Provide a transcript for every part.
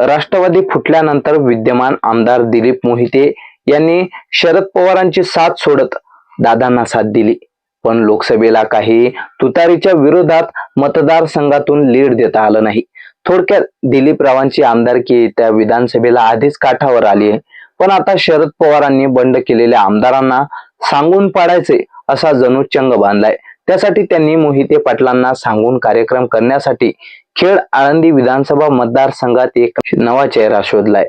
राष्ट्रवादी फुटल्यानंतर विद्यमान आमदार दिलीप मोहिते यांनी शरद पवारांची साथ सोडत दादांना साथ दिली. पण लोकसभेला काही तुतारीच्या विरोधात मतदारसंघातून लीड देता आलं नाही. थोडक्यात दिलीपरावांची आमदारकी त्या विधानसभेला आधीच काठावर आली आहे. पण आता शरद पवारांनी बंड केलेल्या आमदारांना सांगून पाडायचे असा जणू चंग बांधलाय. त्यासाठी त्यांनी मोहिते पाटलांना सांगून कार्यक्रम करण्यासाठी खेड आळंदी विधानसभा मतदारसंघात एक नवा चेहरा शोधलाय.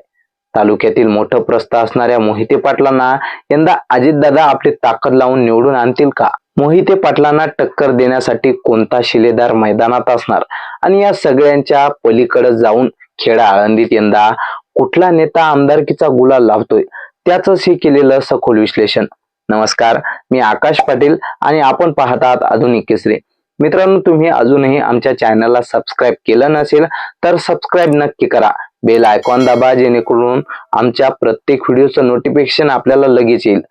तालुक्यातील मोठं प्रस्थ असणाऱ्या मोहिते पाटलांना यंदा अजितदादा आपली ताकद लावून निवडून आणतील का? मोहिते पाटलांना टक्कर देण्यासाठी कोणता शिलेदार मैदानात असणार? आणि या सगळ्यांच्या पलीकडे जाऊन खेडा आळंदीत यंदा कुठला नेता आमदारकीचा गुलाल लावतोय? त्याच हे केलेलं सखोल विश्लेषण. नमस्कार मी आकाश पाटील आणि आपण पाहत आहात आधुनिक केसरी. मित्रांनो तुम्ही अजूनही आमच्या चॅनलला सबस्क्राईब केलं नसेल तर सबस्क्राईब नक्की करा. बेल आयकॉन दाबा जेणेकरून आमच्या प्रत्येक व्हिडिओचं नोटिफिकेशन आपल्याला लगेच येईल.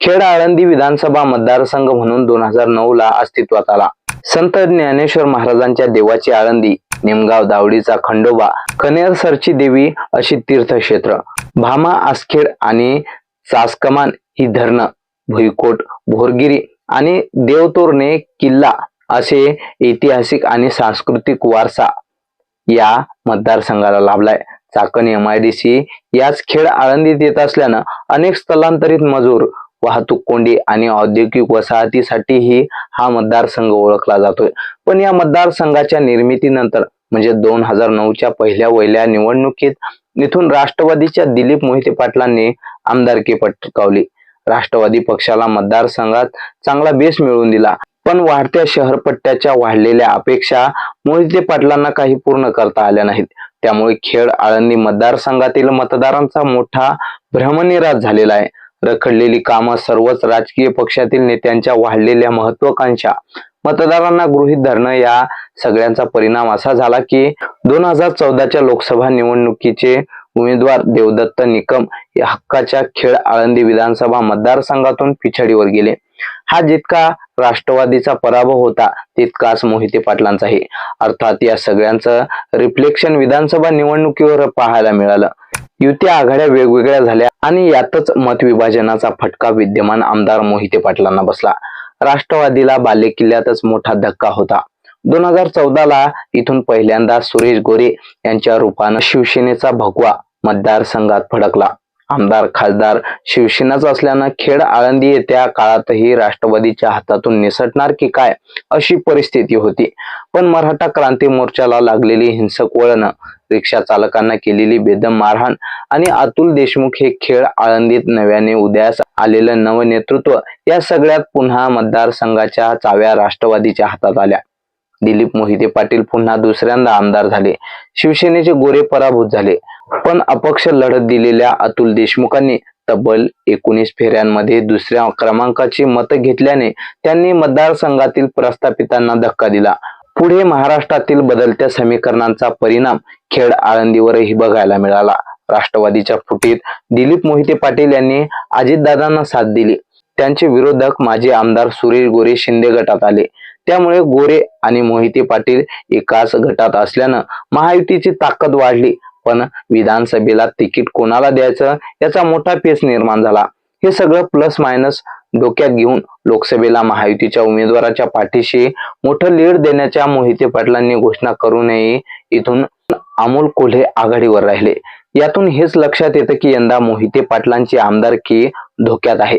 खेड आळंदी विधानसभा मतदारसंघ म्हणून दोन हजार नऊ ला अस्तित्वात आला. संत ज्ञानेश्वर महाराजांच्या देवाची आळंदी निमगाव दावडीचा खंडोबा कनेरसरची देवी अशी तीर्थक्षेत्र भामा आसखेड आणि सासकमान ही धरणं भुईकोट भोरगिरी आणि देवतोरणे किल्ला असे ऐतिहासिक आणि सांस्कृतिक वारसा या मतदारसंघाला लाभलाय. Chakan M I D C याच खेळ आळंदीत येत असल्यानं अनेक स्थलांतरित मजूर वाहतूक कोंडी आणि औद्योगिक वसाहतीसाठीही हा मतदारसंघ ओळखला जातोय. पण या मतदारसंघाच्या निर्मितीनंतर म्हणजे दोन हजार नऊच्या पहिल्या वहिल्या निवडणुकीत इथून राष्ट्रवादीच्या दिलीप मोहिते पाटलांनी आमदारकी पटकावली. राष्ट्रवादी पक्षाला मतदारसंघात चांगला बेस मिळवून दिला. पण वाढत्या शहरपट्ट्याच्या वाढलेल्या अपेक्षा मोहिते पाटलांना काही पूर्ण करता आल्या नाहीत. त्यामुळे खेड आळंदी मतदारसंघातील मतदारांचा मोठा भ्रमनिराश झालेला आहे. रखडलेली कामं सर्वच राजकीय पक्षातील नेत्यांच्या वाढलेल्या महत्वाकांक्षा मतदारांना गृहीत धरणं या सगळ्यांचा परिणाम असा झाला की दोन हजार चौदाच्या लोकसभा निवडणुकीचे उमेदवार देवदत्त निकम या हक्काच्या खेड आळंदी विधानसभा मतदारसंघातून पिछाडीवर गेले. हा जितका राष्ट्रवादीचा पराभव होता तितकाच मोहिते पाटलांचाही. अर्थात या सगळ्यांचं रिफ्लेक्शन विधानसभा निवडणुकीवर पाहायला मिळालं. युती आघाड्या वेगवेगळ्या झाल्या आणि यातच मतविभाजनाचा फटका विद्यमान आमदार मोहिते पाटलांना बसला. राष्ट्रवादीला बालेकिल्ल्यातच मोठा धक्का होता. दोन हजार चौदाला इथून पहिल्यांदा सुरेश गोरे यांच्या रूपानं शिवसेनेचा भगवा मतदारसंघात फडकला. आमदार खासदार शिवसेनाच असल्यानं खेड आळंदी येत्या काळातही राष्ट्रवादीच्या हातातून निसटणार की काय अशी परिस्थिती होती. पण मराठा क्रांती मोर्चाला लागलेली हिंसक वळण रिक्षा चालकांना केलेली बेदम मारहाण आणि अतुल देशमुख हे खेळ आळंदीत नव्याने उदयास आलेलं नवं नेतृत्व या सगळ्यात पुन्हा मतदारसंघाच्या चाव्या राष्ट्रवादीच्या हातात आल्या. दिलीप मोहिते पाटील पुन्हा दुसऱ्यांदा आमदार झाले. शिवसेनेचे गोरे पराभूत झाले. पण अपक्ष लढत दिलेल्या अतुल देशमुखांनी तब्बल एकोणीस फेऱ्यांमध्ये दुसऱ्या क्रमांकाची मतं घेतल्याने त्यांनी मतदारसंघातील प्रस्थापितांना धक्का दिला. पुढे महाराष्ट्रातील बदलत्या समीकरणांचा परिणाम खेड आळंदीवरही बघायला मिळाला. राष्ट्रवादीच्या फुटीत दिलीप मोहिते पाटील यांनी अजितदादांना साथ दिली. त्यांचे विरोधक माजी आमदार सुरेश गोरे शिंदे गटात आले. त्यामुळे गोरे आणि मोहिते पाटील एकाच गटात असल्यानं महायुतीची ताकद वाढली. पण विधानसभेला तिकीट कोणाला द्यायचं? याचा मोठा पेच निर्माण झाला. हे सगळं प्लस मायनस डोक्यात घेऊन लोकसभेला महायुतीच्या उमेदवाराच्या पाठीशी मोठं लीड देण्याच्या मोहिते पाटलांनी घोषणा करूनही इथून अमोल कोल्हे आघाडीवर राहिले. यातून हेच लक्षात येतं की यंदा मोहिते पाटलांची आमदारकी धोक्यात आहे.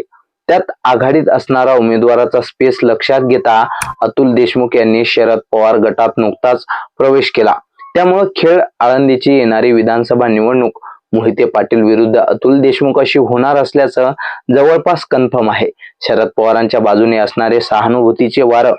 त्यात आघाडीत असणारा उमेदवाराचा स्पेस लक्षात घेता अतुल देशमुख यांनी शरद पवार गटात नुकताच प्रवेश केला. त्यामुळे खेळ आळंदीची येणारी विधानसभा निवडणूक मोहिते पाटील विरुद्ध अतुल देशमुख अशी होणार असल्याचं जवळपास कन्फर्म आहे. शरद पवारांच्या बाजूने असणारे सहानुभूतीचे वारं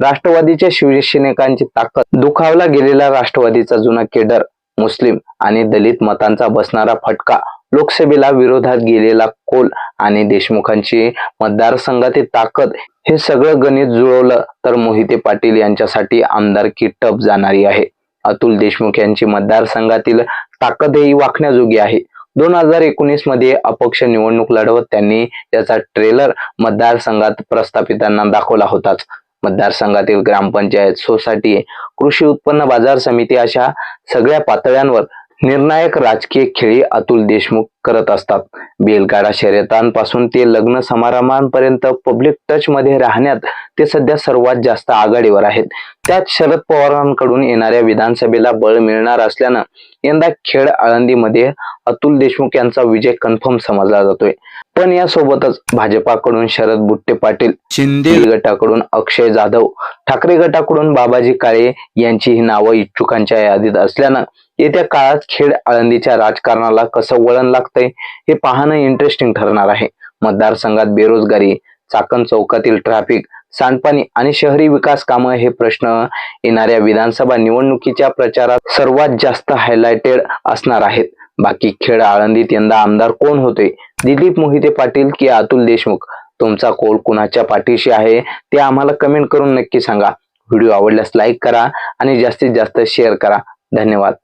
राष्ट्रवादीच्या शिवसैनिकांची ताकद दुखावला गेलेला राष्ट्रवादीचा जुना केडर मुस्लिम आणि दलित मतांचा बसणारा फटका लोकसभेला विरोधात गेलेला कोल आणि देशमुखांची मतदारसंघातील ताकद हे सगळं गणित जुळवलं तर मोहिते पाटील यांच्यासाठी आमदारकी टप जाणारी आहे. अतुल देशमुख यांची मतदारसंघातील ताकदही वाखण्याजोगी आहे. दोन हजार एकोणीसमध्ये अपक्ष निवडणूक लढवत त्यांनी याचा ट्रेलर मतदारसंघात प्रस्थापितांना दाखवला होताच. मतदारसंघातील ग्रामपंचायत सोसायटी कृषी उत्पन्न बाजार समिती अशा सगळ्या पातळ्यांवर निर्णायक राजकीय खेळी अतुल देशमुख करत असतात. बैलगाडा शर्यतांपासून ते लग्न समारंभांपर्यंत पब्लिक टच मध्ये राहण्यात ते सध्या सर्वात जास्त आघाडीवर आहेत. त्यात शरद पवारांकडून येणाऱ्या विधानसभेला बळ मिळणार असल्यानं यंदा खेड आळंदीमध्ये अतुल देशमुख यांचा विजय कन्फर्म समजला जातोय. पण यासोबतच भाजपाकडून शरद बुट्टे पाटील शिंदे गटाकडून अक्षय जाधव ठाकरे गटाकडून बाबाजी काळे यांची ही नावं इच्छुकांच्या यादीत असल्यानं येत्या काळात खेड आळंदीच्या राजकारणाला कसं वळण लागतंय हे पाहणं इंटरेस्टिंग ठरणार आहे. मतदारसंघात बेरोजगारी चाकण चौकातील ट्रॅफिक सांडपाणी आणि शहरी विकास कामं हे प्रश्न येणाऱ्या विधानसभा निवडणुकीच्या प्रचारात सर्वात जास्त हायलाइटेड असणार आहेत. बाकी खेड आळंदीत यंदा आमदार कोण होते? दिलीप मोहिते पाटील की अतुल देशमुख? तुमचा कोल कुणाच्या पाठीशी आहे ते आम्हाला कमेंट करून नक्की सांगा. व्हिडिओ आवडल्यास लाईक करा आणि जास्तीत जास्त शेअर करा. धन्यवाद.